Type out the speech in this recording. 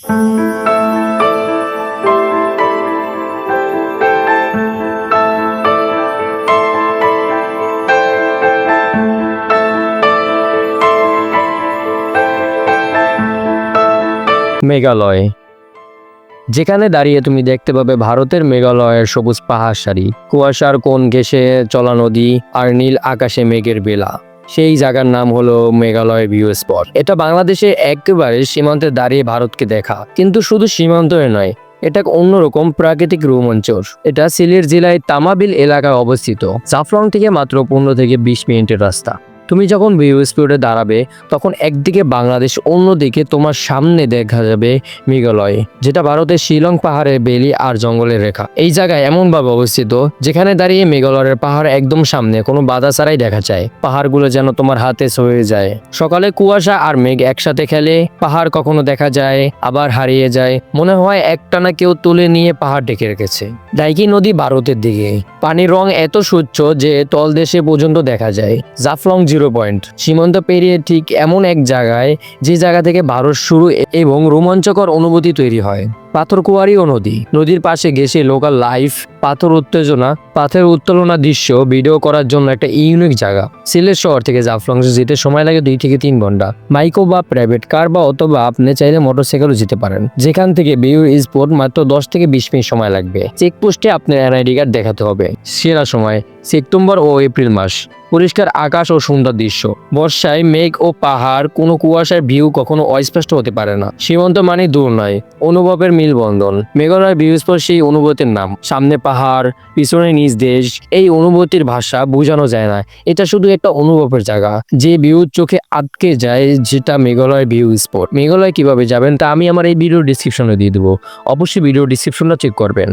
মেঘালয়। যেখানে দাঁড়িয়ে তুমি দেখতে পাবে ভারতের মেঘালয়ের সবুজ পাহাড় সারি। কুয়াশার কোন ঘেসে চলা নদী আর নীল আকাশে মেঘের বেলা। সেই জায়গার নাম হলো মেঘালয় ভিউ স্পট এটা বাংলাদেশে একেবারে সীমান্তে দাঁড়িয়ে ভারতকে দেখা। কিন্তু শুধু সীমান্তই নয়, এটা অন্যরকম প্রাকৃতিক রোমাঞ্চর। এটা সিলেট জেলায় তামাবিল এলাকায় অবস্থিত। জাফলং থেকে মাত্র পনেরো থেকে বিশ মিনিটের রাস্তা। তুমি যখন স্পটে দাঁড়াবে, তখন একদিকে বাংলাদেশ, অন্যদিকে তোমার সামনে দেখা যাবে মেঘালয়, যেটা ভারতের শিলং পাহাড়ের বেলি আর জঙ্গলের রেখা। এই জায়গায় এমনভাবে অবস্থিত, যেখানে দাঁড়িয়ে মেঘালয়ের পাহাড় একদম সামনে, কোনো বাধা ছাড়াই দেখা যায়। পাহাড়গুলো যেন তোমার হাতে সয়ে যায়। সকালে কুয়াশা আর মেঘ একসাথে খেলে, পাহাড় কখনো দেখা যায়, আবার হারিয়ে যায়। মনে হয় একটানা কেউ তুলে নিয়ে পাহাড় ডেকে রেখেছে। ডাইকি নদী ভারতের দিকে। পানির রং এত স্বচ্ছ যে, তলদেশে পর্যন্ত দেখা যায়। Jaflong zero point. সীমান্ত পেরিয়ে ঠিক এমন এক জায়গায়, যে জায়গা থেকে ভারত শুরু এবং রোমাঞ্চকর অনুভূতি তৈরি হয়। পাথরকুয়ারি ও নদী। নদীর পাশে গেছে লোকাল লাইফ পাথর উত্তেজনা, পাথর উত্তোলনা দৃশ্য ভিডিও করার জন্য একটা ইউনিক জায়গা। সিলেট শহর থেকে জাফলং যেতে সময় লাগে দুই থেকে তিন ঘণ্টা। মাইকো বা প্রাইভেট কার বা অথবা আপনি চাইলে মোটরসাইকেলও যেতে পারেন। যেখান থেকে বিউ স্পোর্ট মাত্র দশ থেকে বিশ মিনিট সময় লাগবে। চেকপোস্টে আপনার এনআইডি কার্ড দেখাতে হবে। সেরা সময়, সেপ্টেম্বর ও এপ্রিল মাস। পরিষ্কার আকাশ ও সুন্দর দৃশ্য। বর্ষায় মেঘ ও পাহাড়, কোনো কুয়াশার ভিউ কখনো অস্পষ্ট হতে পারে না। সীমান্ত মানে দূর নয়। অনুভবের মিলবন্ধন স্পট সেই অনুভূতির নাম। সামনে পাহাড়, পিছনে নিজ দেশ, এই অনুভূতির ভাষা বোঝানো যায় না। এটা শুধু একটা অনুভবের জায়গা। যে ভিউ চোখে আটকে যায় যেটা মেঘালয় ভিউ স্পট। মেঘালয় কীভাবে যাবেন তা আমি আমার এই ভিডিও ডিসক্রিপশনে দিয়ে দেবো। অবশ্যই ভিডিও ডিসক্রিপশনটা চেক করবেন।